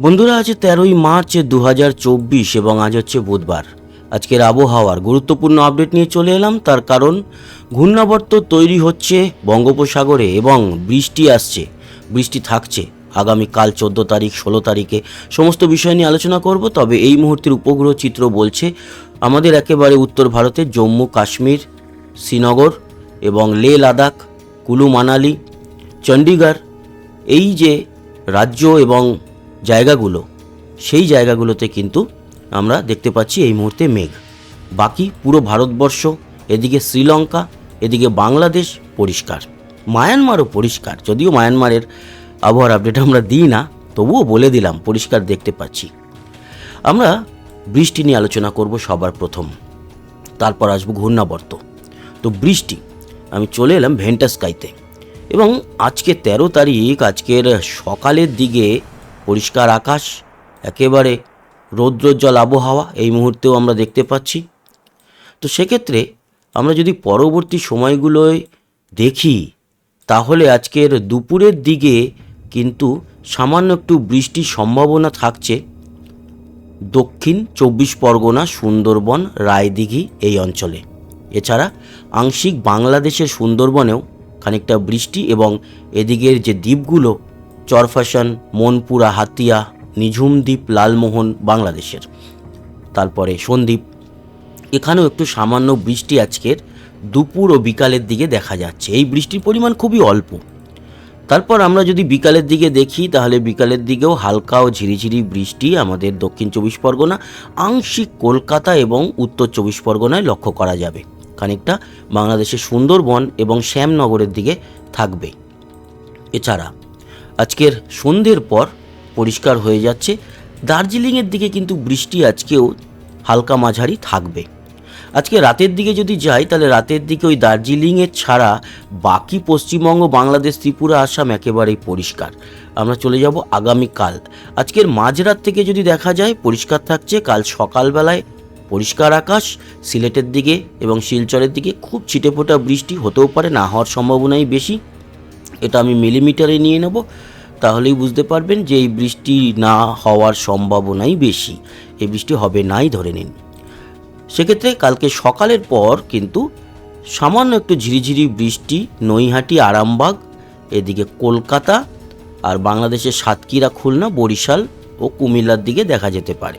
বন্ধুরা, আজ তেরোই মার্চ দু এবং আজ হচ্ছে বুধবার। আজকের আবহাওয়ার গুরুত্বপূর্ণ আপডেট নিয়ে চলে এলাম। তার কারণ, ঘূর্ণাবর্ত তৈরি হচ্ছে বঙ্গোপসাগরে এবং বৃষ্টি আসছে, বৃষ্টি থাকছে। আগামীকাল চোদ্দ তারিখ, ষোলো তারিখে সমস্ত বিষয় নিয়ে আলোচনা করব, তবে এই মুহূর্তের উপগ্রহ চিত্র বলছে, আমাদের একেবারে উত্তর ভারতে জম্মু, কাশ্মীর, শ্রীনগর এবং লে লাদাখ, কুলু, মানালি, চণ্ডীগড়, এই যে রাজ্য এবং জায়গাগুলো, সেই জায়গাগুলোতে কিন্তু আমরা দেখতে পাচ্ছি এই মুহূর্তে মেঘ। বাকি পুরো ভারতবর্ষ, এদিকে শ্রীলঙ্কা, এদিকে বাংলাদেশ পরিষ্কার। মায়ানমারও পরিষ্কার, যদিও মায়ানমারের আবহাওয়ার আপডেট আমরা দিই না, তবুও বলে দিলাম, পরিষ্কার দেখতে পাচ্ছি। আমরা বৃষ্টি নিয়ে আলোচনা করব সবার প্রথম। তারপর আসব ঘূর্ণাবর্ত। তো বৃষ্টি, আমি চলে এলাম ভেন্টাস্কাইতে এবং আজকে তেরো তারিখ, আজকের সকালের দিকে পরিষ্কার আকাশ, একেবারে রৌদ্রোজ্জ্বল আবহাওয়া এই মুহূর্তেও আমরা দেখতে পাচ্ছি। তো সেক্ষেত্রে আমরা যদি পরবর্তী সময়গুলোয় দেখি, তাহলে আজকের দুপুরের দিকে কিন্তু সামান্য একটু বৃষ্টির সম্ভাবনা থাকছে। দক্ষিণ চব্বিশ পরগনা, সুন্দরবন, রায়দিঘি এই অঞ্চলে। এছাড়া আংশিক বাংলাদেশের সুন্দরবনেও খানিকটা বৃষ্টি এবং এদিকের যে দ্বীপগুলো চরফাশন, মনপুরা, হাতিয়া নিঝুম দ্বীপ লালমোহন, বাংলাদেশের। তারপরে সন্দ্বীপ। এখানেও একটু সামান্য বৃষ্টি আজকের। দুপুর ও বিকালের দিকে দেখা যাচ্ছে। এই বৃষ্টির পরিমাণ খুবই অল্প। তারপর আমরা যদি বিকালের দিকে দেখি, তাহলে বিকালের দিকেও হালকা ও ঝিরিঝিরি বৃষ্টি আমাদের দক্ষিণ চব্বিশ পরগনা, আংশিক কলকাতা এবং উত্তর চব্বিশ পরগনায় লক্ষ্য করা যাবে। খানিকটা বাংলাদেশের সুন্দরবন এবং শ্যামনগরের দিকে থাকবে। এছাড়া আজকের সন্ধ্যের পর পরিষ্কার হয়ে যাচ্ছে। দার্জিলিংয়ের দিকে কিন্তু বৃষ্টি আজকেও হালকা মাঝারি থাকবে। আজকে রাতের দিকে যদি যাই, তাহলে রাতের দিকে ওই দার্জিলিংয়ের ছাড়া বাকি পশ্চিমবঙ্গ, বাংলাদেশ, ত্রিপুরা, আসাম একেবারেই পরিষ্কার। আমরা চলে যাব আগামীকাল। আজকের মাঝরাত থেকে যদি দেখা যায়, পরিষ্কার থাকছে। কাল সকালবেলায় পরিষ্কার আকাশ, সিলেটের দিকে এবং শিলচরের দিকে খুব ছিটেফোঁটা বৃষ্টি হতেও পারে, না হওয়ার সম্ভাবনাই বেশি। এটা আমি মিলিমিটারে নিয়ে নেব। তাহলেই বুঝতে পারবেন যে এই বৃষ্টি না হওয়ার সম্ভাবনাই বেশি। এই বৃষ্টি হবে নাই ধরে নিন। সেক্ষেত্রে কালকে সকালের পর কিন্তু সামান্য একটু ঝিরিঝিরি বৃষ্টি, নৈহাটি, আরামবাগ, এদিকে কলকাতা আর বাংলাদেশের সাতক্ষীরা, খুলনা, বরিশাল ও কুমিল্লার দিকে দেখা যেতে পারে।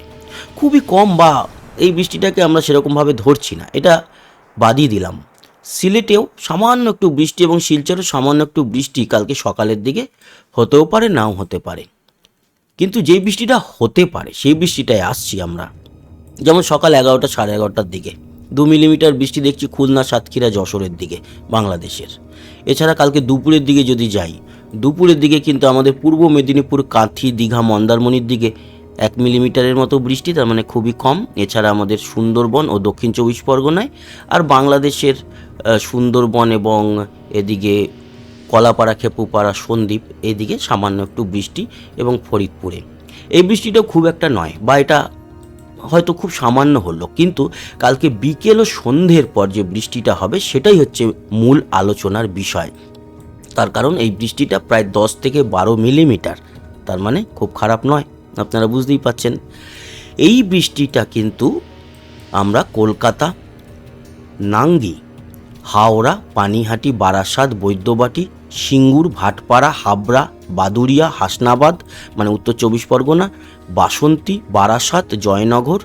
খুবই কম বা এই বৃষ্টিটাকে আমরা সেরকমভাবে ধরছি না। এটা বাদই দিলাম। সিলেটেও সামান্য একটু বৃষ্টি এবং শিলচরেও সামান্য একটু বৃষ্টি কালকে সকালের দিকে হতেও পারে, নাও হতে পারে। কিন্তু যেই বৃষ্টিটা হতে পারে, সেই বৃষ্টিটায় আসছি আমরা। যেমন সকাল এগারোটা, সাড়ে এগারোটার দিকে। দু মিলিমিটার বৃষ্টি দেখছি খুলনা, সাতক্ষীরা, যশোরের দিকে, বাংলাদেশের। এছাড়া কালকে দুপুরের দিকে যদি যাই, দুপুরের দিকে কিন্তু আমাদের পূর্ব মেদিনীপুর, কাঁথি, দীঘা, মন্দারমণির দিকে এক মিলিমিটারের মতো বৃষ্টি, তার মানে খুবই কম। এছাড়া আমাদের সুন্দরবন ও দক্ষিণ চব্বিশ পরগনায় আর বাংলাদেশের সুন্দরবন এবং এদিকে কলাপাড়া, খেপুপাড়া, সন্দ্বীপ, এদিকে সামান্য একটু বৃষ্টি এবং ফরিদপুরে। এই বৃষ্টিটাও খুব একটা নয় বা এটা হয়তো খুব সামান্য হলো, কিন্তু কালকে বিকেল ও সন্ধ্যের পর যে বৃষ্টিটা হবে সেটাই হচ্ছে মূল আলোচনার বিষয়। তার কারণ এই বৃষ্টিটা প্রায় দশ থেকে বারো মিলিমিটার, তার মানে খুব খারাপ নয়, আপনারা বুঝতেই পাচ্ছেন। এই বৃষ্টিটা কিন্তু আমরা কলকাতা, নাঙ্গি হাওড়া, পানিহাটি, বারাসাত, বৈদ্যবাটি, সিঙ্গুর, ভাটপাড়া, হাবড়া বাদুরিয়া হাসনাবাদ মানে উত্তর চব্বিশ পরগনা, বাসন্তী, বারাসাত, জয়নগর,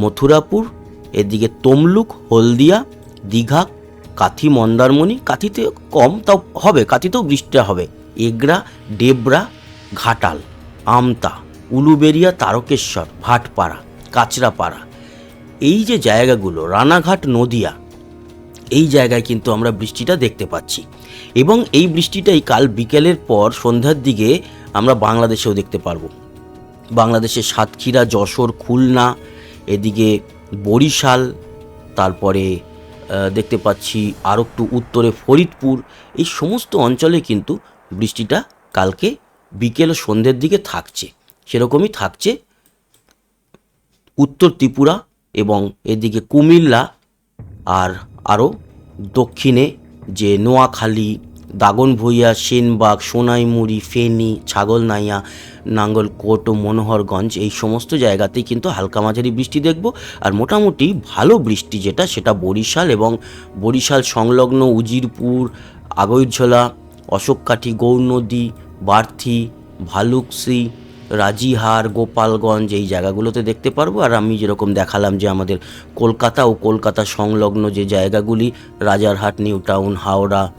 মথুরাপুর, এদিকে তমলুক, হলদিয়া, দীঘা, কাথি, মন্দারমণি, কাথিতে কম, তাও হবে, কাথিতেও বৃষ্টিটা হবে। এগরা ডেবরা ঘাটাল, আমতা, উলুবেরিয়া, তারকেশ্বর, ভাটপাড়া, কাচরাপাড়া। এই যে জায়গাগুলো, রানাঘাট, নদিয়া এই জায়গায় কিন্তু আমরা বৃষ্টিটা দেখতে পাচ্ছি। এবং এই বৃষ্টিটাই কাল বিকেলের পর সন্ধ্যার দিকে আমরা বাংলাদেশেও দেখতে পারব। বাংলাদেশের সাতক্ষীরা, যশোর, খুলনা, এদিকে বরিশাল, তারপরে দেখতে পাচ্ছি আরও একটু উত্তরে ফরিদপুর। এই সমস্ত অঞ্চলে কিন্তু বৃষ্টিটা কালকে বিকেল ও সন্ধ্যের দিকে থাকছে। সেরকমই থাকছে উত্তর ত্রিপুরা এবং এদিকে কুমিল্লা আর আরও দক্ষিণে যে নোয়াখালী দাগন ভুইয়া সেনবাগ, সোনাইমুড়ি, ফেনী, ছাগলনাইয়া, নাঙ্গলকোট ও মনোহরগঞ্জ এই সমস্ত জায়গাতেই কিন্তু হালকা মাঝারি বৃষ্টি দেখব। আর মোটামুটি ভালো বৃষ্টি যেটা, সেটা বরিশাল এবং বরিশাল সংলগ্ন উজিরপুর, আগৈরঝোলা অশোককাঠি গৌরনদী বার্থি ভালুকসি রাজিহার, গোপালগঞ্জ এই জায়গাগুলোতে দেখতে পারব। আর আমি যেরকম দেখালাম যে আমাদের কলকাতা ও কলকাতা সংলগ্ন যে জায়গাগুলি, রাজারহাট নিউ টাউন হাওড়া,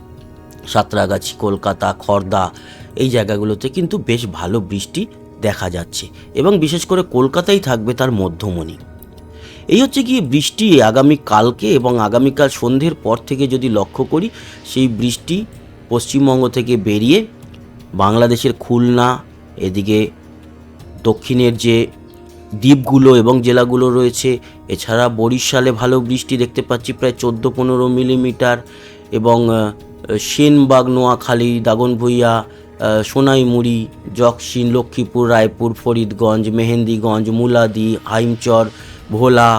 সাঁতরাগাছি, কলকাতা খড়দা এই জায়গাগুলোতে কিন্তু বেশ ভালো বৃষ্টি দেখা যাচ্ছে। এবং বিশেষ করে কলকাতায় থাকবে তার মধ্যমণি। এই হচ্ছে কি বৃষ্টি আগামী কালকে এবং আগামীকাল সন্ধ্যের পর থেকে যদি লক্ষ্য করি, সেই বৃষ্টি পশ্চিমবঙ্গ থেকে বেরিয়ে বাংলাদেশের খুলনা, এদিকে দক্ষিণের যে দ্বীপগুলো এবং জেলাগুলো রয়েছে, এছাড়া বরিশালে ভালো বৃষ্টি দেখতে পাচ্ছি প্রায় চোদ্দ পনেরো মিলিমিটার এবং সেনবাগ, নোয়াখালী, দাগনভূঞা সোনাইমুড়ি জকসিন লক্ষ্মীপুর, রায়পুর, ফরিদগঞ্জ, মেহেন্দিগঞ্জ, মুলাদি, হাইমচর, ভোলা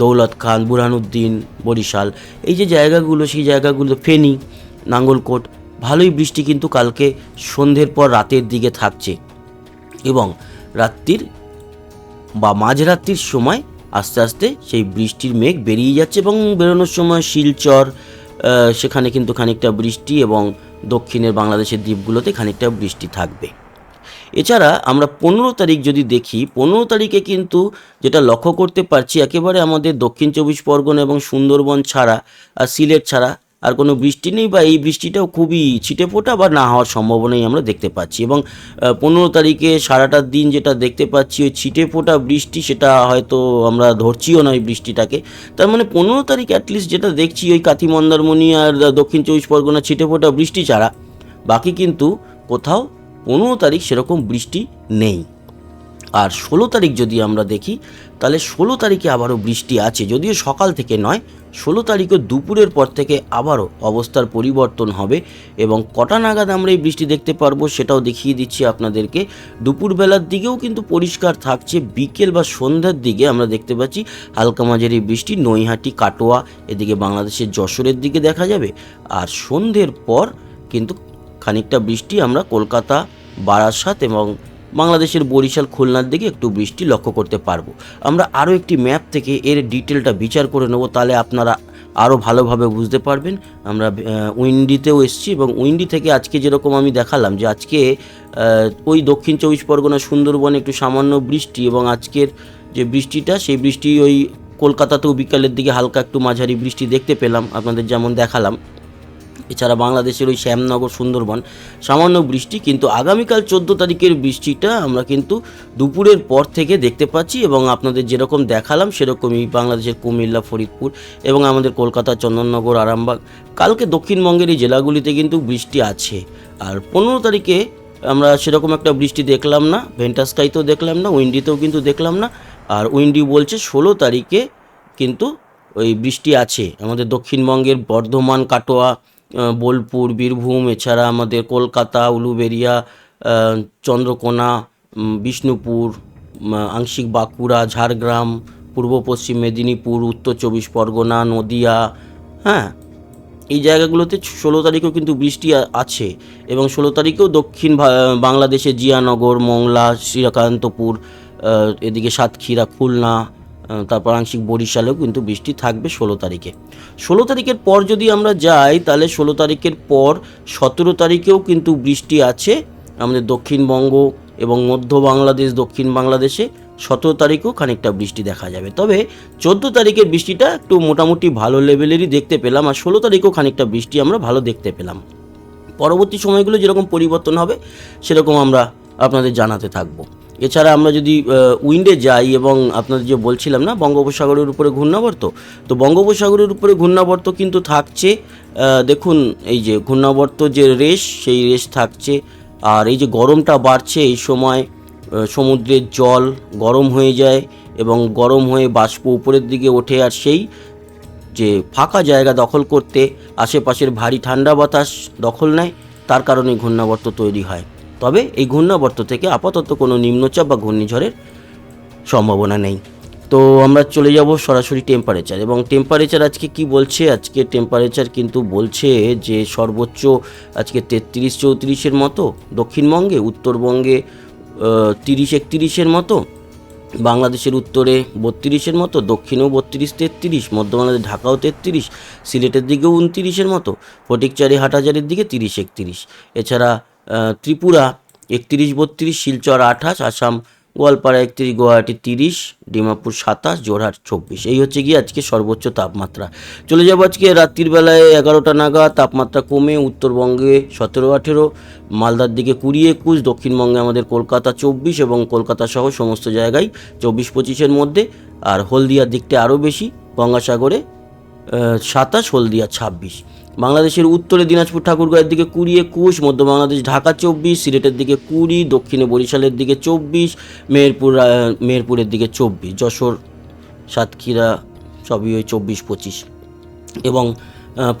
দৌলত খান বুরহানুদ্দিন, বরিশাল। এই যে জায়গাগুলো, সেই জায়গাগুলো, ফেনি, নাঙ্গলকোট, ভালোই বৃষ্টি কিন্তু কালকে সন্ধ্যের পর রাতের দিকে থাকছে। এবং রাত্রির বা মাঝরাত্রির সময় আস্তে আস্তে সেই বৃষ্টির মেঘ বেরিয়ে যাচ্ছে এবং বেরোনোর সময় শিলচর সেখানে কিন্তু খানিকটা বৃষ্টি এবং দক্ষিণের বাংলাদেশের দ্বীপগুলোতে খানিকটা বৃষ্টি থাকবে। এছাড়া আমরা পনেরো তারিখ যদি দেখি, পনেরো তারিখে কিন্তু যেটা লক্ষ্য করতে পারছি, একেবারে আমাদের দক্ষিণ চব্বিশ পরগনা এবং সুন্দরবন ছাড়া আর সিলেট ছাড়া আর কোনো বৃষ্টি নেই বা এই বৃষ্টিটাও খুবই ছিটে ফোটা বা না হওয়ার সম্ভাবনাই আমরা দেখতে পাচ্ছি। এবং পনেরো তারিখে সারাটা দিন যেটা দেখতে পাচ্ছি ওই ছিটে ফোটা বৃষ্টি সেটা হয়তো আমরা ধরছিও না ওই বৃষ্টিটাকে। তার মানে পনেরো তারিখ অ্যাটলিস্ট যেটা দেখছি ওই কাঁথি মন্দারমণি আর দক্ষিণ চব্বিশ পরগনা ছিটে ফোটা বৃষ্টি ছাড়া। বাকি কিন্তু কোথাও পনেরো তারিখ সেরকম বৃষ্টি নেই। আর ষোলো তারিখ যদি আমরা দেখি তাহলে ষোলো তারিখে আবারও বৃষ্টি আছে, যদিও সকাল থেকে নয়, ষোলো তারিখে দুপুরের পর থেকে আবারও অবস্থার পরিবর্তন হবে এবং কটা নাগাদ আমরা এই বৃষ্টি দেখতে পারব সেটাও দেখিয়ে দিচ্ছি আপনাদেরকে। দুপুরবেলার দিকেও কিন্তু পরিষ্কার থাকছে, বিকেল বা সন্ধ্যার দিকে আমরা দেখতে পাচ্ছি হালকা মাঝারি বৃষ্টি, নৈহাটি, কাটোয়া, এদিকে বাংলাদেশের যশোরের দিকে দেখা যাবে। আর সন্ধ্যের পর কিন্তু খানিকটা বৃষ্টি আমরা কলকাতা, বারাসাত এবং বাংলাদেশের বরিশাল খুলনার দিকে একটু বৃষ্টি লক্ষ্য করতে পারব। আমরা আরও একটি ম্যাপ থেকে এর ডিটেলটা বিচার করে নেব, তাহলে আপনারা আরও ভালোভাবে বুঝতে পারবেন। আমরা উইন্ডিতেও এসেছি এবং উইন্ডি থেকে আজকে যেরকম আমি দেখালাম যে আজকে ওই দক্ষিণ চব্বিশ পরগনা সুন্দরবনে একটু সামান্য বৃষ্টি এবং আজকের যে বৃষ্টিটা, সেই বৃষ্টি ওই কলকাতাতেও বিকালের দিকে হালকা একটু মাঝারি বৃষ্টি দেখতে পেলাম। আপনাদের যেমন দেখালাম। এছাড়া বাংলাদেশের ওই শ্যামনগর, সুন্দরবন, সামান্য বৃষ্টি, কিন্তু আগামীকাল চোদ্দ তারিখের বৃষ্টিটা আমরা কিন্তু দুপুরের পর থেকে দেখতে পাচ্ছি এবং আপনাদের যেরকম দেখালাম, সেরকমই বাংলাদেশের কুমিল্লা, ফরিদপুর এবং আমাদের কলকাতা, চন্দননগর, আরামবাগ, কালকে দক্ষিণবঙ্গের এই জেলাগুলিতে কিন্তু বৃষ্টি আছে। আর পনেরো তারিখে আমরা সেরকম একটা বৃষ্টি দেখলাম না, ভেন্টাস্কাইতেও দেখলাম না, উইন্ডিতেও কিন্তু দেখলাম না, আর উইন্ডি বলছে ষোলো তারিখে কিন্তু ওই বৃষ্টি আছে। আমাদের দক্ষিণবঙ্গের বর্ধমান, কাটোয়া বোলপুর, বীরভূম, এছাড়া আমাদের কলকাতা, উলুবেরিয়া চন্দ্রকোনা বিষ্ণুপুর আংশিক বাঁকুড়া, ঝাড়গ্রাম, পূর্ব পশ্চিম মেদিনীপুর, উত্তর চব্বিশ পরগনা, নদিয়া হ্যাঁ এই জায়গাগুলোতে ষোলো তারিখেও কিন্তু বৃষ্টি আছে এবং ষোলো তারিখেও দক্ষিণ বাংলাদেশে জিয়ানগর, মংলা, শ্রীকান্তপুর এদিকে সাতক্ষীরা, খুলনা তারপর আংশিক বরিশালেও কিন্তু বৃষ্টি থাকবে ষোলো তারিখে। ষোলো তারিখের পর যদি আমরা যাই, তাহলে ষোলো তারিখের পর সতেরো তারিখেও কিন্তু বৃষ্টি আছে আমাদের দক্ষিণবঙ্গ এবং মধ্য বাংলাদেশ, দক্ষিণ বাংলাদেশে। সতেরো তারিখেও খানিকটা বৃষ্টি দেখা যাবে। তবে চোদ্দ তারিখের বৃষ্টিটা একটু মোটামুটি ভালো লেভেলেরই দেখতে পেলাম আর ষোলো তারিখেও খানিকটা বৃষ্টি আমরা ভালো দেখতে পেলাম। পরবর্তী সময়গুলো যেরকম পরিবর্তন হবে, সেরকম আমরা আপনাদের জানাতে থাকব। এছাড়া আমরা যদি উইন্ডে যাই এবং আপনাদের যে বলছিলাম না, বঙ্গোপসাগরের উপরে ঘূর্ণাবর্ত, তো বঙ্গোপসাগরের উপরে ঘূর্ণাবর্ত কিন্তু থাকছে দেখুন এই যে ঘূর্ণাবর্ত যে রেশ, সেই রেশ থাকছে, আর এই যে গরমটা বাড়ছে এই সময় সমুদ্রের জল গরম হয়ে যায় এবং গরম হয়ে বাষ্প উপরের দিকে ওঠে, আর সেই যে ফাঁকা জায়গা দখল করতে আশেপাশের ভারী ঠান্ডা বাতাস দখল নেয়, তার কারণে ঘূর্ণাবর্ত তৈরি হয়। তবে এই ঘূর্ণাবর্ত থেকে আপাতত কোনো নিম্নচাপ বা ঘূর্ণিঝড়ের সম্ভাবনা নেই। তো আমরা চলে যাব সরাসরি টেম্পারেচার এবং টেম্পারেচার আজকে কি বলছে? আজকে টেম্পারেচার কিন্তু বলছে যে সর্বোচ্চ আজকে তেত্রিশ চৌত্রিশের মতো, দক্ষিণবঙ্গে, উত্তরবঙ্গে তিরিশ একত্রিশের মতো, বাংলাদেশের উত্তরে বত্রিশের মতো, দক্ষিণেও বত্রিশ তেত্রিশ, মধ্য ঢাকাও তেত্রিশ, সিলেটের দিকেও উনতিরিশের মতো, ফটিকচারি হাটাজারির দিকে তিরিশ একত্রিশ। এছাড়া ত্রিপুরা, একত্রিশ বত্রিশ, শিলচর আঠাশ, আসাম গোয়ালপাড়া একত্রিশ, গুয়াহাটি তিরিশ, ডিমাপুর সাতাশ জোরহাট চব্বিশ। এই হচ্ছে গিয়ে আজকে সর্বোচ্চ তাপমাত্রা। চলে যাব আজকে রাত্রির বেলায় এগারোটা নাগাদ। তাপমাত্রা কমে উত্তরবঙ্গে সতেরো, আঠেরো, মালদার দিকে কুড়ি, একুশ, দক্ষিণবঙ্গে আমাদের কলকাতা চব্বিশ এবং কলকাতা সহ সমস্ত জায়গায় চব্বিশ, পঁচিশের মধ্যে। আর হলদিয়ার দিকটা আরও বেশি, গঙ্গাসাগরে সাতাশ, হলদিয়া ছাব্বিশ। বাংলাদেশের উত্তরে দিনাজপুর ঠাকুরগাঁয়ের দিকে কুড়ি, একুশ। মধ্য বাংলাদেশ ঢাকা চব্বিশ, সিলেটের দিকে কুড়ি, দক্ষিণে বরিশালের দিকে চব্বিশ, মেহেরপুর মেহেরপুরের দিকে চব্বিশ, যশোর, সাতক্ষীরা সবই ওই চব্বিশ, পঁচিশ। এবং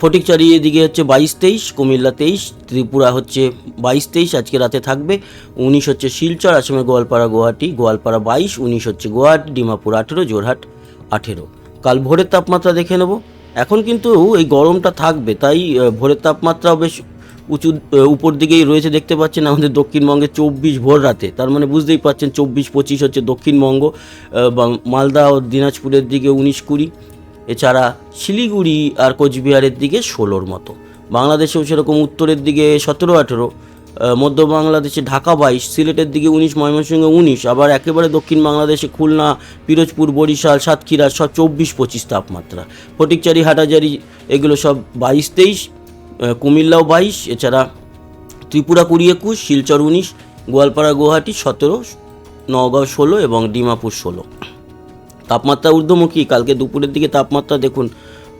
ফটিকচারি এদিকে হচ্ছে বাইশ, তেইশ, কুমিল্লা তেইশ, ত্রিপুরা হচ্ছে বাইশ, তেইশ, আজকে রাতে থাকবে। উনিশ হচ্ছে শিলচর, আসামে গোয়ালপাড়া, গুয়াহাটি, গোয়ালপাড়া বাইশ, উনিশ হচ্ছে গুয়াহাটি, ডিমাপুর আঠেরো জোরহাট আঠেরো। কাল ভোরের তাপমাত্রা দেখে নেব। এখন কিন্তু এই গরমটা থাকবে, তাই ভোরের তাপমাত্রাও বেশ উঁচু উপর দিকেই রয়েছে দেখতে পাচ্ছেন। আমাদের দক্ষিণবঙ্গে চব্বিশ ভোর রাতে, তার মানে বুঝতেই পাচ্ছেন চব্বিশ পঁচিশ হচ্ছে দক্ষিণবঙ্গ মালদা ও দিনাজপুরের দিকে উনিশ কুড়ি, এছাড়া শিলিগুড়ি আর কোচবিহারের দিকে ষোলোর মতো। বাংলাদেশেও সেরকম উত্তরের দিকে সতেরো আঠেরো মধ্য বাংলাদেশে ঢাকা বাইশ, সিলেটের দিকে উনিশ, ময়মনসিংহে উনিশ, আবার একেবারে দক্ষিণ বাংলাদেশে খুলনা, পিরোজপুর, বরিশাল, সাতক্ষীরা সব চব্বিশ, পঁচিশ তাপমাত্রা। ফটিকচারি, হাটাজারি, এগুলো সব বাইশ, তেইশ কুমিল্লাও বাইশ, এছাড়া ত্রিপুরা কুড়ি একুশ, শিলচর উনিশ, গোয়ালপাড়া গুয়াহাটি সতেরো, নওগাঁও ষোলো এবং ডিমাপুর ষোলো। তাপমাত্রা ঊর্ধ্বমুখী, কালকে দুপুরের দিকে তাপমাত্রা দেখুন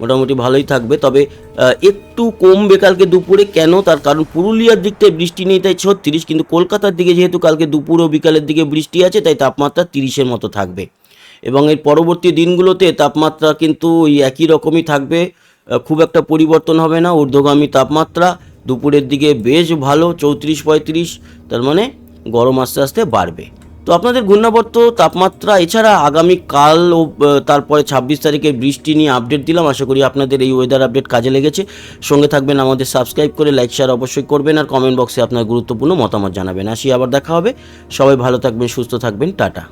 মোটামুটি ভালোই থাকবে। তবে একটু কমবে কালকে দুপুরে। কেন? তার কারণ পুরুলিয়ার দিকটায় বৃষ্টি নেই, তাই ছত্রিশ। কিন্তু কলকাতার দিকে যেহেতু কালকে দুপুর ও বিকালের দিকে বৃষ্টি আছে, তাই তাপমাত্রা তিরিশের মতো থাকবে। এবং এর পরবর্তী দিনগুলোতে তাপমাত্রা কিন্তু ওই একই রকমই থাকবে। খুব একটা পরিবর্তন হবে না। ঊর্ধ্বগামী তাপমাত্রা দুপুরের দিকে বেশ ভালো, চৌত্রিশ পঁয়ত্রিশ। তার মানে গরম আস্তে আস্তে বাড়বে। তো আপনাদের ঘূর্ণাবর্ত তাপমাত্রা, এছাড়া আগামী কাল ও তারপরে ছাব্বিশ তারিখে বৃষ্টি নিয়ে আপডেট দিলাম। আশা করি আপনাদের এই ওয়েদার আপডেট কাজে লেগেছে। সঙ্গে থাকবেন আমাদের সাবস্ক্রাইব করে লাইক শেয়ার অবশ্যই করবেন আর কমেন্ট বক্সে আপনার গুরুত্বপূর্ণ মতামত জানাবেন। আসি, আবার দেখা হবে। সবাই ভালো থাকবেন, সুস্থ থাকবেন। টাটা।